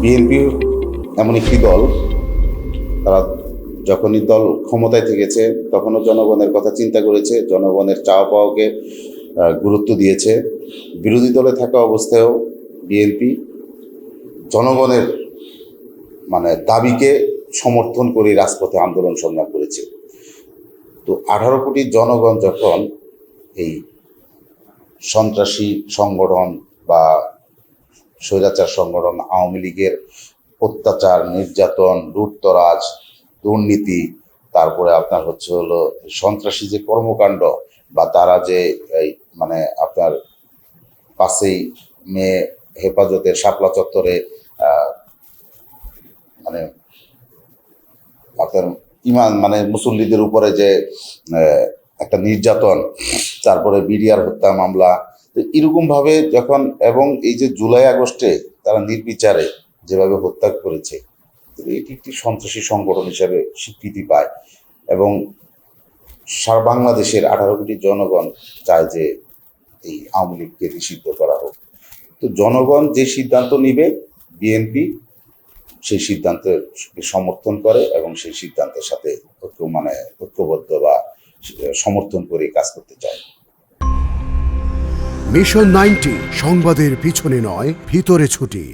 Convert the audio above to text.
BNP এমন একটি দল, তারা যখনই দল ক্ষমতায় থেকেছে, তখনও জনগণের কথা চিন্তা করেছে, জনগণের চাওয়া পাওয়াকে গুরুত্ব দিয়েছে। বিরোধী দলে থাকা অবস্থায়ও বিএনপি জনগণের মানে দাবিকে সমর্থন করে রাজপথে আন্দোলন সংগ্রাম করেছে। তো আঠারো কোটি জনগণ যখন এই সন্ত্রাসী সংগঠন বা স্বৈরাচার সংগঠন আওয়ামী লীগের অত্যাচার, নির্যাতন, লুটতরাজ, দুর্নীতি, তারপরে আপনার হচ্ছে হলো সন্ত্রাসী যে কর্মকাণ্ড বা তারা যে মানে আপনার পাশেই মেয়ে হেফাজতের শাপলা চত্বরে মানে আপনার ইমান মানে মুসল্লিদের উপরে যে একটা নির্যাতন তারপরে বিডিআর হত্যা মামলা। তো এরকম ভাবে যখন এবং এই যে জুলাই আগস্টে তারা নির্বিচারে যেভাবে হত্যা করেছে এটি একটি সন্ত্রাসী সংগঠন হিসাবে স্বীকৃতি পায় এবং সারা বাংলাদেশের আঠারো কোটি জনগণ চায় যে এই আওয়ামী লীগকে নিষিদ্ধ করা হোক। তো জনগণ যে সিদ্ধান্ত নিবে, বিএনপি সেই সিদ্ধান্তের সমর্থন করে এবং সেই সিদ্ধান্তের সাথে মানে ঐক্যবদ্ধ বা সমর্থন করে কাজ করতে চাই মিশন নাইনটি সংবাদের পিছনে নয় ভিতরে ছুটি।